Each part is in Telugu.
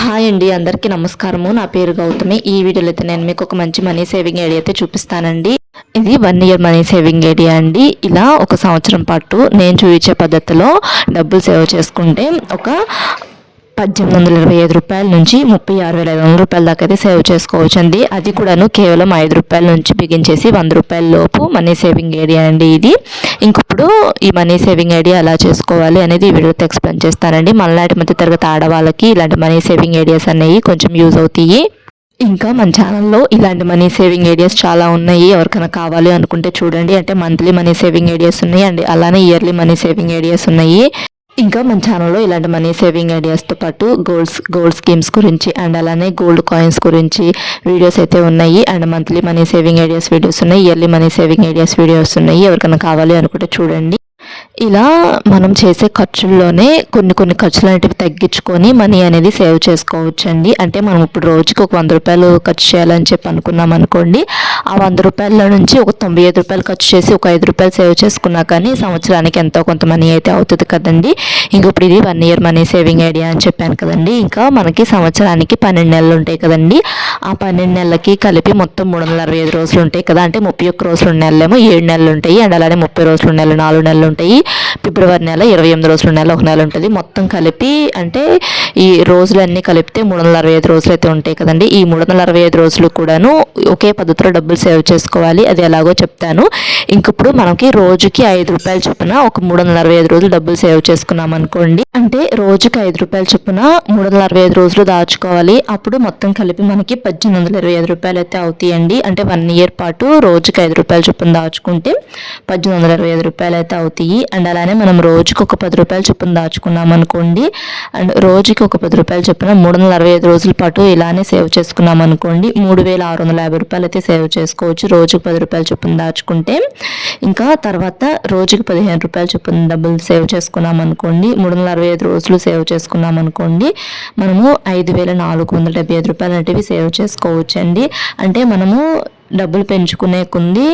హాయ్ అండి అందరికీ నమస్కారము. నా పేరు గౌతమి. ఈ వీడియోలో అయితే నేను మీకు ఒక మంచి మనీ సేవింగ్ ఐడియా అయితే చూపిస్తానండి. ఇది one year money saving idea అండి. ఇలా ఒక సంవత్సరం పాటు నేను చూపించే పద్ధతిలో డబ్బులు సేవ్ చేసుకుంటే ఒక పద్దెనిమిది వందల ఇరవై ఐదు రూపాయల నుంచి ముప్పై ఆరు వేల ఐదు వందల రూపాయల దాకా అయితే సేవ్ చేసుకోవచ్చు అండి అది కూడాను కేవలం ఐదు రూపాయల నుంచి బిగించేసి వంద రూపాయల లోపు మనీ సేవింగ్ ఏరియా అండి ఇది. ఇంకప్పుడు ఈ మనీ సేవింగ్ ఐడియా ఎలా చేసుకోవాలి అనేది ఈ వీడియోతో ఎక్స్ప్లెయిన్ చేస్తానండి. మళ్ళాటి మధ్య తరగతి ఆడవాళ్ళకి ఇలాంటి మనీ సేవింగ్ ఐడియాస్ అనేవి కొంచెం యూజ్ అవుతాయి. ఇంకా మన ఛానల్లో ఇలాంటి మనీ సేవింగ్ ఐడియాస్ చాలా ఉన్నాయి. ఎవరికైనా కావాలి అనుకుంటే చూడండి. అంటే మంత్లీ మనీ సేవింగ్ ఐడియాస్ ఉన్నాయి. అండి అలానే ఇయర్లీ మనీ సేవింగ్ ఐడియాస్ ఉన్నాయి. ఇంకా మన ఛానల్లో ఇలాంటి మనీ సేవింగ్ ఐడియాస్తో పాటు గోల్డ్స్ గోల్డ్ స్కీమ్స్ గురించి అండ్ అలానే గోల్డ్ కాయిన్స్ గురించి వీడియోస్ అయితే ఉన్నాయి. And monthly money saving ideas videos ఉన్నాయి. Yearly money saving ideas videos ఉన్నాయి. ఎవరికైనా కావాలి అనుకుంటే చూడండి. ఇలా మనం చేసే ఖర్చుల్లోనే కొన్ని కొన్ని ఖర్చులు అనేటివి తగ్గించుకొని మనీ అనేది సేవ్ చేసుకోవచ్చండి. అంటే మనం ఇప్పుడు రోజుకి ఒక వంద రూపాయలు ఖర్చు చేయాలని చెప్పి అనుకున్నాం అనుకోండి ఆ వంద రూపాయల నుంచి ఒక తొంభై ఐదు రూపాయలు ఖర్చు చేసి ఒక ఐదు రూపాయలు సేవ్ చేసుకున్నా కానీ సంవత్సరానికి ఎంతో కొంత మనీ అయితే అవుతుంది కదండి. ఇంక ఇప్పుడు ఇది one year money saving idea అని చెప్పాను కదండి. ఇంకా మనకి సంవత్సరానికి పన్నెండు నెలలు ఉంటాయి కదండి. ఆ పన్నెండు నెలలకి కలిపి మొత్తం మూడు వందల అరవై ఐదు రోజులు ఉంటాయి కదా. అంటే ముప్పై ఒక్క రోజులు నెలలేమో ఏడు నెలలు ఉంటాయి. అండ్ అలానే ముప్పై రోజులు నెలలు నాలుగు నెలలు ఉంటాయి. ఫిబ్రవరి నెల ఇరవై ఎనిమిది రోజులు నెల ఒక నెల ఉంటుంది. మొత్తం కలిపి అంటే ఈ రోజులన్నీ కలిపితే మూడు వందల అరవై ఐదు రోజులు అయితే ఉంటాయి కదండి. ఈ మూడు వందల అరవై ఐదు రోజులు కూడాను ఒకే పద్ధతిలో డబ్బులు సేవ్ చేసుకోవాలి. అది ఎలాగో చెప్తాను. ఇంకప్పుడు మనకి రోజుకి ఐదు రూపాయలు చొప్పున ఒక మూడు వందల అరవై ఐదు రోజులు డబ్బులు సేవ్ చేసుకున్నాం అనుకోండి. అంటే రోజుకి ఐదు రూపాయలు చొప్పున మూడు వందల అరవై ఐదు రోజులు దాచుకోవాలి. అప్పుడు మొత్తం కలిపి మనకి పద్దెనిమిది వందల ఇరవై ఐదు రూపాయలు అయితే అవుతాయండి. అంటే వన్ ఇయర్ పాటు రోజుకి ఐదు రూపాయలు చొప్పున దాచుకుంటే పద్దెనిమిది వందల ఇరవై ఐదు రూపాయలు అయితే అవుతాయి. అండ్ అలానే మనం రోజుకి ఒక పది రూపాయలు చొప్పున దాచుకున్నాం అనుకోండి. అండ్ రోజుకి ఒక పది రూపాయలు చొప్పున మూడు వందల అరవై ఐదు రోజుల పాటు ఇలానే సేవ్ చేసుకున్నాం అనుకోండి. మూడు వేల ఆరు వందల యాభై రూపాయలు అయితే సేవ్ చేసుకోవచ్చు రోజుకి పది రూపాయలు చొప్పున దాచుకుంటే. ఇంకా తర్వాత రోజుకి పదిహేను రూపాయలు చొప్పున డబ్బులు సేవ్ చేసుకున్నాం అనుకోండి. మూడు వందల అరవై ఐదు రోజులు సేవ్ చేసుకున్నాం అనుకోండి. మనము ఐదు వేల నాలుగు వందల డెబ్బై ఐదు రూపాయలు అనేటివి సేవ్ చేసుకోవచ్చండి. అంటే మనము డబ్బులు పెంచుకునే కొంది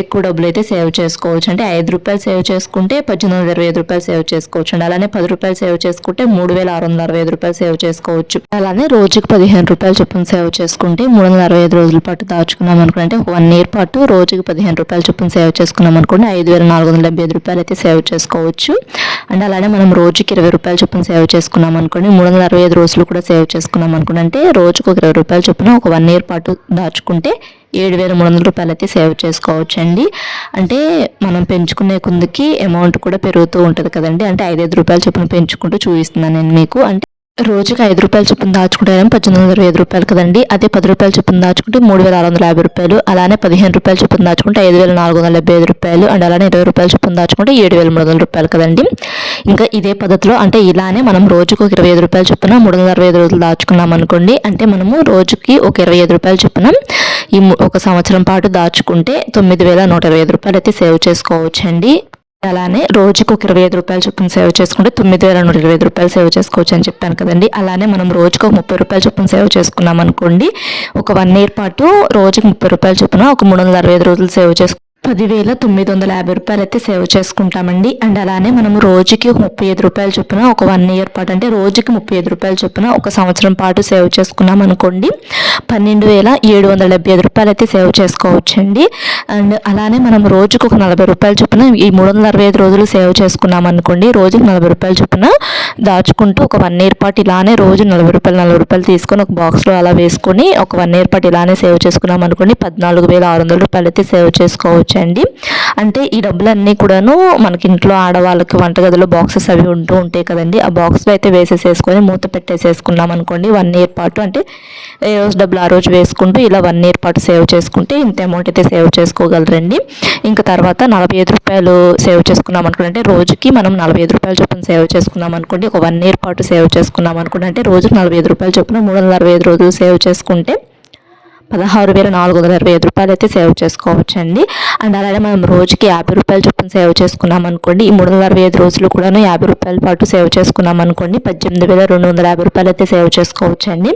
ఎక్కువ డబ్బులు అయితే సేవ్ చేసుకోవచ్చు. అంటే ఐదు రూపాయలు సేవ్ చేసుకుంటే పద్దెనిమిది వందల ఇరవై ఐదు రూపాయలు సేవ్ చేసుకోవచ్చు అండి అలానే పది రూపాయలు సేవ్ చేసుకుంటే మూడు వేల ఆరు వందల అరవై ఐదు రూపాయలు సేవ్ చేసుకోవచ్చు. అలానే రోజుకి పదిహేను రూపాయలు చొప్పున సేవ్ చేసుకుంటే మూడు వందల అరవై ఐదు రోజుల పాటు దాచుకున్నాం అనుకుంటే వన్ ఇయర్ పాటు రోజుకి పదిహేను రూపాయలు చొప్పున సేవ్ చేసుకున్నాం అనుకోండి. ఐదు వేల నాలుగు వందల డెబ్బై ఐదు రూపాయలు అయితే సేవ్ చేసుకోవచ్చు. అండ్ అలానే మనం రోజుకి ఇరవై రూపాయలు చొప్పున సేవ్ చేసుకున్నాం అనుకోండి మూడు వందల అరవై ఐదు రోజులు కూడా సేవ్ చేసుకున్నాం అనుకోండి అంటే రోజుకు ఒక ఇరవై రూపాయలు చొప్పున ఒక వన్ ఇయర్ పాటు దాచుకుంటే ఏడు వేల మూడు వందల రూపాయలు అయితే సేవ్ చేసుకోవచ్చు అండి అంటే మనం పెంచుకునే కొందికి అమౌంట్ కూడా పెరుగుతూ ఉంటుంది కదండి అంటే ఐదైదు రూపాయలు చొప్పున పెంచుకుంటూ చూపిస్తున్నాను నేను మీకు. అంటే రోజుకి ఐదు రూపాయలు చొప్పున దాచుకుంటే పద్దెనిమిది వందల ఇరవై ఐదు రూపాయలు కదండి. అదే పది రూపాయలు చొప్పున దాచుకుంటే మూడు వేల ఆరు వందల యాభై రూపాయలు అలానే పదిహేను రూపాయలు చొప్పున దాచుకుంటే ఐదు వేల నాలుగు వందల డెబ్బై ఐదు రూపాయలు అండ్ అలానే ఇరవై రూపాయలు చొప్పున దాచుకుంటే ఏడు వేల మూడు వందల రూపాయలు కదండి. ఇంకా ఇదే పద్ధతిలో అంటే ఇలానే మనం రోజుకు ఒక ఇరవై ఐదు రూపాయలు చొప్పున మూడు వందల అరవై ఐదు రోజులు దాచుకున్నాం అనుకోండి. అంటే మనము రోజుకి ఒక ఇరవై ఐదు రూపాయలు చొప్పున ఈ ము- ఒక సంవత్సరం పాటు దాచుకుంటే తొమ్మిది వేల నూట ఇరవై ఐదు రూపాయలు అయితే సేవ్ చేసుకోవచ్చండి. అలానే రోజుకు ఒక ఇరవై ఐదు రూపాయలు చొప్పున సేవ్ చేసుకుంటే తొమ్మిది వేల నూట ఇరవై ఐదు రూపాయలు సేవ్ చేసుకోవచ్చు అని చెప్పాను కదండి. అలానే మనం రోజుకు ఒక ముప్పై రూపాయలు చొప్పున సేవ్ చేసుకున్నాం అనుకోండి ఒక వన్ ఇయర్ పాటు రోజుకి ముప్పై రూపాయలు చొప్పున ఒక మూడు వందల అరవై ఐదు రోజులు సేవ్ చేసుకు పదివేల తొమ్మిది వందల యాభై రూపాయలు అయితే సేవ్ చేసుకుంటామండి. అండ్ అలానే మనం రోజుకి ముప్పై ఐదు రూపాయలు చొప్పున ఒక వన్ ఇయర్ పాటు అంటే రోజుకి ముప్పై ఐదు రూపాయలు చొప్పున ఒక సంవత్సరం పాటు సేవ్ చేసుకున్నాం అనుకోండి. పన్నెండు వేల ఏడు వందల డెబ్బై ఐదు రూపాయలు అయితే సేవ్ చేసుకోవచ్చండి. అండ్ అలానే మనం రోజుకు ఒక నలభై రూపాయలు చొప్పున ఈ మూడు వందల అరవై ఐదు రోజులు సేవ్ చేసుకున్నాం అనుకోండి. రోజుకి నలభై రూపాయలు చొప్పున దాచుకుంటూ ఒక వన్ ఇయర్ పాటు ఇలానే రోజు నలభై రూపాయలు నలభై రూపాయలు తీసుకొని ఒక బాక్స్లో అలా వేసుకొని ఒక వన్ ఇయర్ పాటు ఇలానే సేవ్ చేసుకున్నాం అనుకోండి. పద్నాలుగు వేల ఆరు వందల రూపాయలు అయితే సేవ్ చేసుకోవచ్చు. అండి అంటే ఈ డబ్బులన్నీ కూడాను మనకి ఇంట్లో ఆడవాళ్ళకి వంటగదిలో బాక్సెస్ అవి ఉంటూ ఉంటాయి కదండి. ఆ బాక్స్లో అయితే వేసేసేసుకొని మూత పెట్టేసేసుకున్నాం అనుకోండి వన్ ఇయర్ పాటు. అంటే ఏ రోజు డబ్బులు ఆ రోజు వేసుకుంటూ ఇలా వన్ ఇయర్ పాటు సేవ్ చేసుకుంటే ఇంత అమౌంట్ అయితే సేవ్ చేసుకోగలరండి. ఇంకా తర్వాత నలభై ఐదు రూపాయలు సేవ్ చేసుకున్నాం అనుకోండి. అంటే రోజుకి మనం నలభై ఐదు రూపాయలు చొప్పున సేవ్ చేసుకున్నాం అనుకోండి. ఒక వన్ ఇయర్ పాటు సేవ్ చేసుకున్నాం అనుకోండి. అంటే రోజుకి నలభై ఐదు రూపాయలు చొప్పున మూడు వందల అరవై ఐదు రోజులు సేవ్ చేసుకుంటే పదహారు వేల నాలుగు వందల ఇరవై ఐదు రూపాయలు అయితే సేవ్ చేసుకోవచ్చు అండి అండ్ అలానే మనం రోజుకి యాభై రూపాయలు చొప్పున సేవ్ చేసుకున్నాం అనుకోండి ఈ మూడు వందల అరవై ఐదు రోజులు కూడా యాభై రూపాయల పాటు సేవ్ చేసుకున్నాం అనుకోండి పద్దెనిమిది వేల రెండు వందల యాభై రూపాయలు అయితే సేవ్ చేసుకోవచ్చు అండి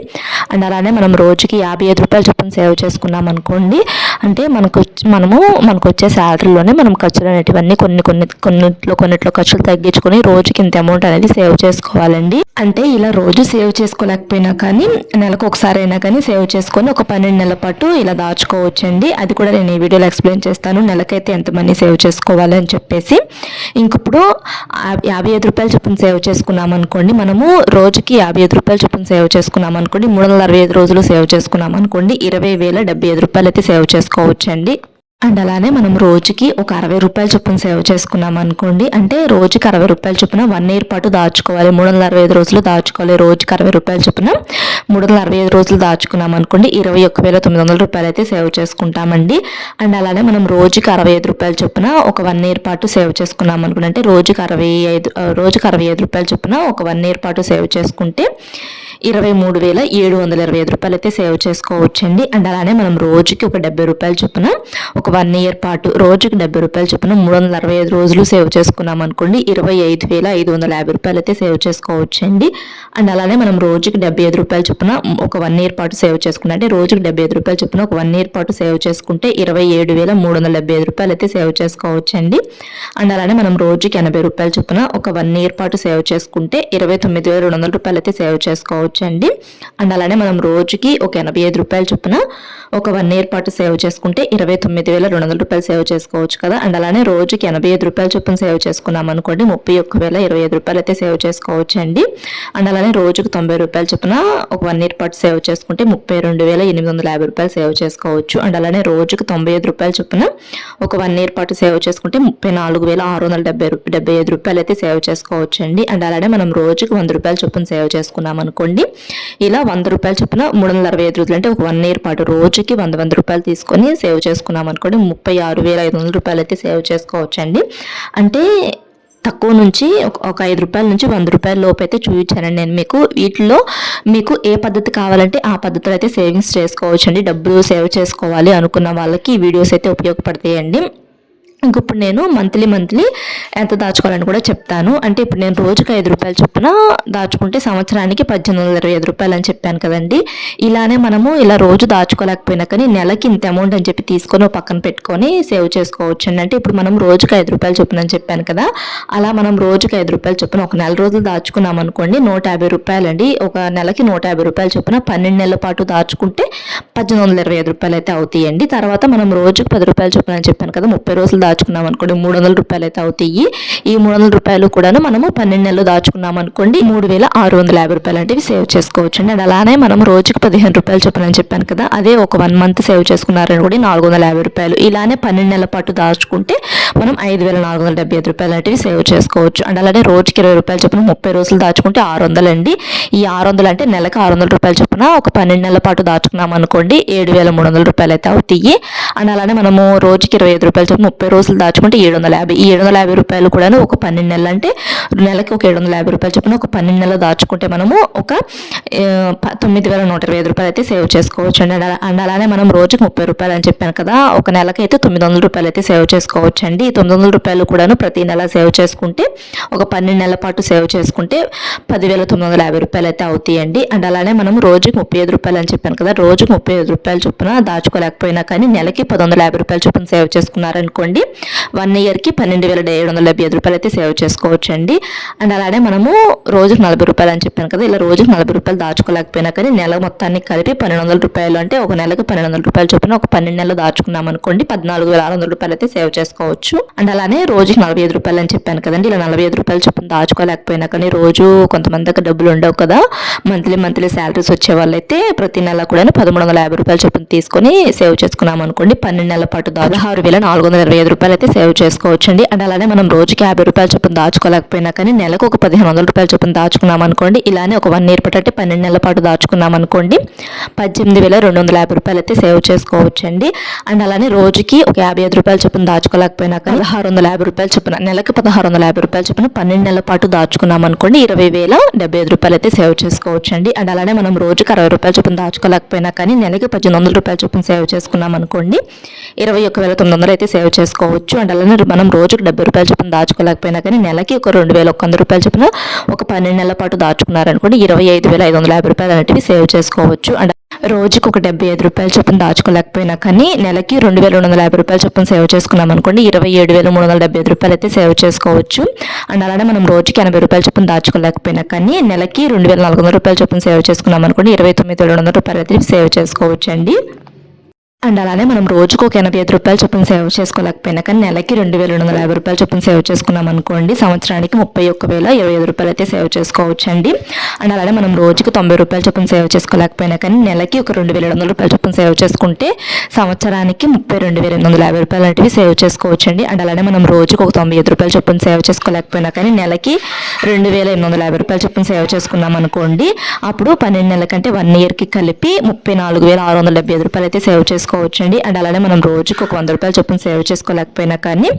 అండ్ అలానే మనం రోజుకి యాభై ఐదు రూపాయలు చొప్పున సేవ్ చేసుకున్నాం అనుకోండి అంటే మనకు వచ్చి- మనము మనకు వచ్చే శాలరీలోనే మనం ఖర్చులు అనేటివన్నీ కొన్ని కొన్ని కొన్నిట్లో కొన్నిట్లో ఖర్చులు తగ్గించుకొని రోజుకి ఇంత అమౌంట్ అనేది సేవ్ చేసుకోవాలండి. అంటే ఇలా రోజు సేవ్ చేసుకోలేకపోయినా కానీ నెలకు ఒకసారి అయినా కానీ సేవ్ చేసుకొని ఒక పన్నెండు నెల పాటు ఇలా దాచుకోవచ్చండి. అది కూడా నేను ఈ వీడియోలో ఎక్స్ప్లెయిన్ చేస్తాను. నెలకైతే ఎంత మనీ సేవ్ చేసుకోవాలని చెప్పేసి. ఇంకప్పుడు యాభై ఐదు రూపాయలు చొప్పున సేవ్ చేసుకున్నాం అనుకోండి మనము రోజుకి యాభై ఐదు రూపాయలు చొప్పున సేవ్ చేసుకున్నాం అనుకోండి మూడు వందల అరవై ఐదు రోజులు సేవ్ చేసుకున్నాం అనుకోండి ఇరవై వేల డెబ్బై ఐదు రూపాయలు అయితే సేవ్ చేసుకోవచ్చండి. అండ్ అలానే మనం రోజుకి ఒక అరవై రూపాయలు చొప్పున సేవ్ చేసుకున్నాం అనుకోండి అంటే రోజుకి అరవై రూపాయల చొప్పున వన్ ఇయర్ పాటు దాచుకోవాలి మూడు వందల అరవై ఐదు రోజులు దాచుకోవాలి రోజుకి అరవై రూపాయల చొప్పున మూడు వందల అరవై ఐదు రోజులు దాచుకున్నాం అనుకోండి ఇరవై ఒక్క వేల తొమ్మిది వందల రూపాయలు అయితే సేవ్ చేసుకుంటామండి. అండ్ అలానే మనం రోజుకి అరవై ఐదు రూపాయల చొప్పున ఒక వన్ ఇయర్ పాటు సేవ్ చేసుకున్నాం అనుకోండి అంటే రోజుకి అరవై ఐదు రోజుకి అరవై ఐదు రూపాయల చొప్పున ఒక వన్ ఇయర్ పాటు సేవ్ చేసుకుంటే ఇరవై మూడు వేల ఏడు వందల ఇరవై ఐదు రూపాయలు అయితే సేవ్ చేసుకోవచ్చండి. అండ్ అలానే మనం రోజుకి ఒక డెబ్బై రూపాయలు చొప్పున ఒక వన్ ఇయర్ పాటు రోజుకి డెబ్బై రూపాయలు చొప్పున మూడు వందల అరవై ఐదు రోజులు సేవ్ చేసుకున్నాం అనుకోండి. ఇరవై ఐదు వేల ఐదు వందల యాభై రూపాయలు అయితే సేవ్ చేసుకోవచ్చండి. అండ్ అలానే మనం రోజుకి డెబ్బై ఐదు రూపాయలు చొప్పున ఒక వన్ ఇయర్ పాటు సేవ్ చేసుకున్నా అంటే రోజుకి డెబ్బై ఐదు రూపాయలు చొప్పున ఒక వన్ ఇయర్ పాటు సేవ్ చేసుకుంటే ఇరవై ఏడు వేల మూడు వందల డెబ్బై ఐదు రూపాయలు అయితే సేవ్ చేసుకోవచ్చండి. అండ్ అలానే మనం రోజుకి ఎనభై రూపాయల చొప్పున ఒక వన్ ఇయర్ పాటు సేవ్ చేసుకుంటే ఇరవై తొమ్మిది వేల రెండు వందల రూపాయలు అయితే సేవ్ చేసుకోవచ్చు. అండి అండ్ అలానే మనం రోజుకి ఒక ఎనభై ఐదు రూపాయల చొప్పున ఒక వన్ ఇయర్ పాటు సేవ్ చేసుకుంటే ఇరవై తొమ్మిది వేల రెండు వందల రూపాయలు సేవ్ చేసుకోవచ్చు కదా. అండ్ అలానే రోజుకి ఎనభై ఐదు రూపాయల చొప్పున సేవ్ చేసుకున్నాం అనుకోండి ముప్పై ఒక్క వేల ఇరవై ఐదు రూపాయలు అయితే సేవ్ చేసుకోవచ్చు అండి అండ్ అలానే రోజుకి తొంభై రూపాయల చొప్పున ఒక వన్ ఇయర్ పాటు సేవ్ చేసుకుంటే ముప్పై రెండు వేల ఎనిమిది వందల యాభై రూపాయలు సేవ్ చేసుకోవచ్చు. అండ్ అలానే రోజుకి తొంభై ఐదు రూపాయల చొప్పున ఒక వన్ ఇయర్ పాటు సేవ్ చేసుకుంటే ముప్పై నాలుగు వేల ఆరు వందల డెబ్బై డెబ్బై ఐదు రూపాయలు అయితే సేవ్ చేసుకోవచ్చు అండి అండ్ అలానే మనం రోజుకి వంద రూపాయల చొప్పున సేవ్ చేసుకున్నాం అనుకోండి ఇలా వంద రూపాయలు చొప్పున మూడు వందల అరవై ఐదు రోజులు అంటే ఒక వన్ ఇయర్ పాటు రోజుకి వంద వంద రూపాయలు తీసుకొని సేవ్ చేసుకున్నాం అనుకోండి. ముప్పై ఆరు వేల ఐదు వందల రూపాయలు అయితే సేవ్ చేసుకోవచ్చు అండి అంటే తక్కువ నుంచి ఒక- ఒక ఐదు రూపాయల నుంచి వంద రూపాయల లోపు అయితే చూపించానండి నేను మీకు. వీటిలో మీకు ఏ పద్ధతి కావాలంటే ఆ పద్ధతిలో అయితే సేవింగ్స్ చేసుకోవచ్చు అండి డబ్బులు సేవ్ చేసుకోవాలి అనుకున్న వాళ్ళకి ఈ వీడియోస్ అయితే ఉపయోగపడతాయండి. ఇంక ఇప్పుడు నేను మంత్లీ మంత్లీ ఎంత దాచుకోవాలని కూడా చెప్తాను. అంటే ఇప్పుడు నేను రోజుకి ఐదు రూపాయలు చొప్పున దాచుకుంటే సంవత్సరానికి పద్దెనిమిది వందల ఇరవై ఐదు రూపాయలు అని చెప్పాను కదండి. ఇలానే మనము ఇలా రోజు దాచుకోలేకపోయినా కానీ నెలకి ఇంత అమౌంట్ అని చెప్పి తీసుకొని పక్కన పెట్టుకొని సేవ్ చేసుకోవచ్చు అంటే ఇప్పుడు మనం రోజుకి ఐదు రూపాయలు చొప్పున అని చెప్పాను కదా అలా మనం రోజుకి ఐదు రూపాయలు చొప్పున ఒక నెల రోజులు దాచుకున్నాం అనుకోండి నూట యాభై రూపాయలు అండి. ఒక నెలకి నూట యాభై రూపాయలు చొప్పున పన్నెండు నెలల పాటు దాచుకుంటే పద్దెనిమిది వందల ఇరవై ఐదు రూపాయలు అయితే అవుతాయండి. తర్వాత మనం రోజుకి పది రూపాయలు చొప్పున అని చెప్పాను కదా ముప్పై రోజులు దాచుకున్నాం అనుకోండి. మూడు వందల రూపాయలు అయితే అవుతాయి. ఈ మూడు వందల రూపాయలు కూడాను మనము పన్నెండు నెలలు దాచుకున్నాం అనుకోండి. మూడు వేల ఆరు వందల యాభై రూపాయలు అంటే సేవ్ చేసుకోవచ్చు అండి అండ్ అలానే మనం రోజుకి పదిహేను రూపాయలు చొప్పున అని చెప్పాను కదా అదే ఒక వన్ మంత్ సేవ్ చేసుకున్నారని కూడా నాలుగు వందల యాభై రూపాయలు. ఇలానే పన్నెండు నెలల పాటు దాచుకుంటే మనం ఐదు వేల నాలుగు వందల డెబ్బై ఐదు రూపాయలు అంటే సేవ్ చేసుకోవచ్చు. అండ్ అలానే రోజుకి ఇరవై రూపాయలు చొప్పున ముప్పై రోజులు దాచుకుంటే ఆరు వందలు అండి. ఈ ఆరు వందలు అంటే నెలకు ఆరు వందల రూపాయలు చొప్పున ఒక పన్నెండు నెలల పాటు దాచుకున్నాం అనుకోండి. ఏడు వేల మూడు వందల రూపాయలు అయితే అవుతాయి. అండ్ అలానే మనము రోజుకి ఇరవై ఐదు రూపాయలు చొప్పున ముప్పై రోజులు దాచుకుంటే ఏడు వందల యాభై ఈ ఏడు వందల యాభై రూపాయలు కూడాను ఒక పన్నెండు నెలలు అంటే నెలకి ఒక ఏడు వందల యాభై రూపాయలు చొప్పున ఒక పన్నెండు నెలలు దాచుకుంటే మనము ఒక ప- తొమ్మిది వేల నూట ఇరవై ఐదు రూపాయలు అయితే సేవ్ చేసుకోవచ్చు అండి. అండ్ అలా- అండ్ అలానే మనం రోజుకి ముప్పై రూపాయలు అని చెప్పాను కదా ఒక నెలకి అయితే తొమ్మిది వందల రూపాయలు అయితే సేవ్ చేసుకోవచ్చు అండి. ఈ తొమ్మిది వందల రూపాయలు కూడాను ప్రతి నెల సేవ్ చేసుకుంటే ఒక పన్నెండు నెలల పాటు సేవ్ చేసుకుంటే పదివేల తొమ్మిది వందల యాభై రూపాయలు అయితే అవుతాయండి అండ్ అలానే మనం రోజుకి ముప్పై ఐదు రూపాయలు అని చెప్పాను కదా రోజుకి ముప్పై ఐదు రూపాయలు చొప్పున దాచుకోలేకపోయినా కానీ నెలకి పది వందల యాభై రూపాయలు చొప్పున సేవ్ చేసుకున్నారనుకోండి వన్ ఇయర్కి పన్నెండు వేల ఏడు వందల డెబ్బై ఐదు రూపాయలు అయితే సేవ్ చేసుకోవచ్చు అండి అండ్ అలానే మనము రోజుకి నలభై రూపాయలు అని చెప్పాను కదా ఇలా రోజుకు నలభై రూపాయలు దాచుకోలేకపోయినా కానీ నెల మొత్తాన్ని కలిపి పన్నెండు వందల రూపాయలు అంటే ఒక నెలకు పన్నెండు వందల రూపాయలు చొప్పున ఒక పన్నెండు నెలలు దాచుకున్నాం అనుకోండి పద్నాలుగు వేల ఆరు వందల రూపాయలు అయితే సేవ్ చేసుకోవచ్చు. అండ్ అలానే రోజుకి నలభై ఐదు రూపాయలు అని చెప్పాను కదండి ఇలా నలభై ఐదు రూపాయలు చొప్పున దాచుకోలేకపోయినా కానీ రోజు కొంతమంది దగ్గర డబ్బులు ఉండవు కదా మంత్లీ మంత్లీ శాలరీస్ వచ్చే వాళ్ళైతే ప్రతి నెల కూడా పదమూడు వందల యాభై రూపాయలు చొప్పున తీసుకొని సేవ్ చేసుకున్నాం అనుకోండి పన్నెండు నెలల పాటు పదహారు వేల నాలుగు వందల ఇరవై ఐదు రూపాయలు అయితే సేవ్ చేసుకోవచ్చండి. అండ్ అలానే మనం రోజుకి యాభై రూపాయలు చొప్పున దాచుకోలేకపోయినా కానీ నెలకు ఒక పదిహేను వందల రూపాయలు చొప్పున దాచుకున్నాం అనుకోండి. ఇలానే ఒక వన్ ఇయర్ పాటు అంటే పన్నెండు నెలల పాటు దాచుకున్నాం అనుకోండి. పద్దెనిమిది వేల రెండు వందల యాభై రూపాయలు అయితే సేవ్ చేసుకోవచ్చండి. అండ్ అలానే రోజుకి ఒక యాభై ఐదు రూపాయలు చొప్పున దాచుకోలేకపోయినా కానీ పదహారు వందల యాభై రూపాయలు చొప్పున నెలకి పదహారు వందల యాభై రూపాయలు చొప్పున పన్నెండు నెలల పాటు దాచుకున్నాం అనుకోండి. ఇరవై వేల డెబ్బై ఐదు రూపాయలు అయితే సేవ్ చేసుకోవచ్చండి. అండ్ అలానే మనం రోజుకి అరవై రూపాయలు చొప్పున దాచుకోలేకపోయినా కానీ నెలకి పద్దెనిమిది వందల రూపాయలు చొప్పున సేవ్ చేసుకున్నాం అనుకోండి. ఇరవై ఒక వేల తొమ్మిది వందలు అయితే సేవ్ చేసుకోవచ్చు అండ్ అలానే మనం రోజుకి డెబ్బై రూపాయలు చొప్పున దాచుకోలేకపోయినా కానీ నెలకి ఒక రెండు వేల ఒక వంద రూపాయల చొప్పున ఒక పన్నెండు నెలల పాటు దాచుకున్నారనుకోండి ఇరవై ఐదు వేల ఐదు వందల యాభై రూపాయలు అనేటివి సేవ్ చేసుకోవచ్చు. అండ్ రోజుకి ఒక డెబ్బై ఐదు రూపాయల చొప్పున దాచుకోలేకపోయినా కానీ నెలకి రెండు వేల రెండు వందల యాభై రూపాయల చొప్పున సేవ్ చేసుకున్నాం అనుకోండి ఇరవై ఏడు వేల మూడు వందల డెబ్బై ఐదు రూపాయలు అయితే సేవ్ చేసుకోవచ్చు. అండ్ అలానే మనం రోజుకి ఎనభై రూపాయల చొప్పున దాచుకోలేకపోయినా కానీ నెలకి రెండు వేల నాలుగు వందల రూపాయల చొప్పున సేవ్ చేసుకున్నాం అనుకోండి ఇరవై తొమ్మిది వేల రెండు వందల రూపాయలు అయితే సేవ్ చేసుకోవచ్చు అండి అండ్ అలానే మనం రోజుకు ఒక ఎనభై ఐదు రూపాయలు చొప్పున సేవ్ చేసుకోలేకపోయినా కానీ నెలకి రెండు వేల రెండు వందల యాభై రూపాయలు చొప్పున సేవ్ చేసుకున్నాం అనుకోండి సంవత్సరానికి ముప్పై ఒక్క వేల ఇరవై ఐదు రూపాయలు అయితే సేవ్ చేసుకోవచ్చండి. అండ్ అలానే మనం రోజుకు తొంభై రూపాయలు చొప్పున సేవ్ చేసుకోలేకపోయినా కానీ నెలకి ఒక రెండు వేల రెండు వందల రూపాయలు చొప్పున సేవ్ చేసుకుంటే సంవత్సరానికి ముప్పై రెండు వేల ఎనిమిది వందల యాభై రూపాయలు అనేవి సేవ్ చేసుకోవచ్చండి. అండ్ అలానే మనం రోజుకు ఒక తొంభై ఐదు రూపాయలు చొప్పున సేవ్ చేసుకోలేకపోయినా కానీ నెలకి రెండు వేల ఎనిమిది వందల యాభై రూపాయలు చొప్పున సేవ్ చేసుకున్నాం అనుకోండి అప్పుడు పన్నెండు నెలల కంటే వన్ ఇయర్కి కలిపి ముప్పై నాలుగు వేల ఆరు వందల డెబ్బై ఐదు రూపాయలు అయితే సేవ్ చేసుకోవచ్చు చేసుకోవచ్చండి అండ్ అలానే మనం రోజుకి ఒక వంద రూపాయలు చొప్పున సేవ్ చేసుకోలేకపోయినా కానీ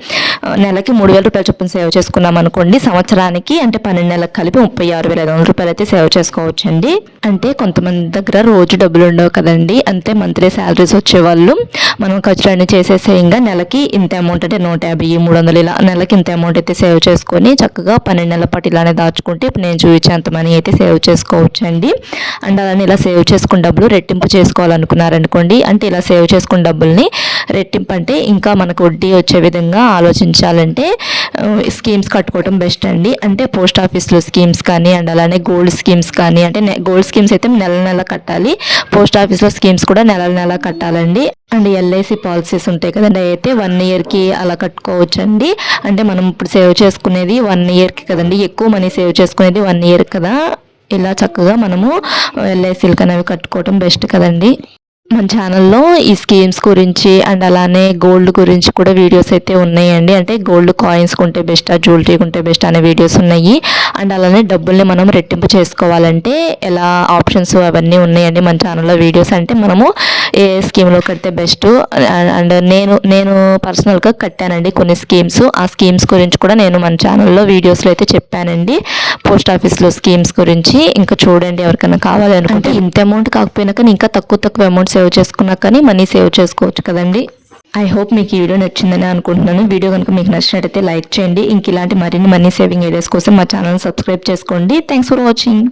నెలకి మూడు వేల రూపాయలు చొప్పున సేవ్ చేసుకున్నాం అనుకోండి సంవత్సరానికి అంటే పన్నెండు నెలలకు కలిపి ముప్పై ఆరు వేల ఐదు వందల రూపాయలు అయితే సేవ్ చేసుకోవచ్చు అండి అంటే కొంతమంది దగ్గర రోజు డబ్బులు ఉండవు కదండి. అంతే మంత్లీ శాలరీస్ వచ్చేవాళ్ళు. మనం ఖర్చులన్నీ చేసేసే ఇంకా నెలకి ఇంత అమౌంట్ అంటే నూట యాభై మూడు వందలు ఇలా నెలకి ఇంత అమౌంట్ అయితే సేవ్ చేసుకొని చక్కగా పన్నెండు నెలల పాటు ఇలానే దాచుకుంటే ఇప్పుడు నేను చూపించేంత మనీ అయితే సేవ్ చేసుకోవచ్చండి. అండ్ అలానే ఇలా సేవ్ చేసుకున్న డబ్బులు రెట్టింపు చేసుకోవాలనుకున్నారనుకోండి అంటే ఇలా సేవ్ సేవ్ చేసుకున్న డబ్బుల్ని రెట్టింపు అంటే ఇంకా మనకు వడ్డీ వచ్చే విధంగా ఆలోచించాలంటే స్కీమ్స్ కట్టుకోవడం బెస్ట్ అండి. అంటే పోస్ట్ ఆఫీస్లో స్కీమ్స్ కానీ అండ్ అలానే గోల్డ్ స్కీమ్స్ కానీ అంటే నె- గోల్డ్ స్కీమ్స్ అయితే నెల నెల కట్టాలి. పోస్ట్ ఆఫీస్లో స్కీమ్స్ కూడా నెల నెల కట్టాలండి. అండ్ ఎల్ఐసి పాలసీస్ ఉంటాయి కదండి అయితే వన్ ఇయర్కి అలా కట్టుకోవచ్చు అండి అంటే మనం ఇప్పుడు సేవ్ చేసుకునేది వన్ ఇయర్కి కదండి. ఎక్కువ మనీ సేవ్ చేసుకునేది వన్ ఇయర్ కదా. ఇలా చక్కగా మనము ఎల్ఐసీలు అనేవి కట్టుకోవటం బెస్ట్ కదండి. మన ఛానల్లో ఈ స్కీమ్స్ గురించి అండ్ అలానే గోల్డ్ గురించి కూడా వీడియోస్ అయితే ఉన్నాయండి. అంటే గోల్డ్ కాయిన్స్ కొంటే బెస్ట్ జ్యువెలరీ కొంటే బెస్ట్ అనే వీడియోస్ ఉన్నాయి. అండ్ అలానే డబ్బుల్ని మనం రెట్టింపు చేసుకోవాలంటే ఎలా ఆప్షన్స్ అవన్నీ ఉన్నాయండి మన ఛానల్లో వీడియోస్ అంటే మనము ఏ స్కీమ్లో కడితే బెస్ట్ అండ్ నేను నేను పర్సనల్గా కట్టానండి కొన్ని స్కీమ్స్ ఆ స్కీమ్స్ గురించి కూడా నేను మన ఛానల్లో వీడియోస్లో అయితే చెప్పానండి. పోస్ట్ ఆఫీస్లో స్కీమ్స్ గురించి. ఇంకా చూడండి ఎవరికైనా కావాలనుకుంటే ఇంత అమౌంట్ కాకపోయినా కానీ ఇంకా తక్కువ తక్కువ అమౌంట్ సేవ్ చేసుకున్నా కానీ మనీ సేవ్ చేసుకోవచ్చు కదండి. ఐ హోప్ మీకు ఈ వీడియో నచ్చిందని అనుకుంటున్నాను. వీడియో కనుక మీకు నచ్చినట్టయితే లైక్ చేయండి. ఇంక ఇలాంటి మరిన్ని మనీ సేవింగ్ ఐడియాస్ కోసం మా ఛానల్ సబ్స్క్రైబ్ చేసుకోండి. Thanks for watching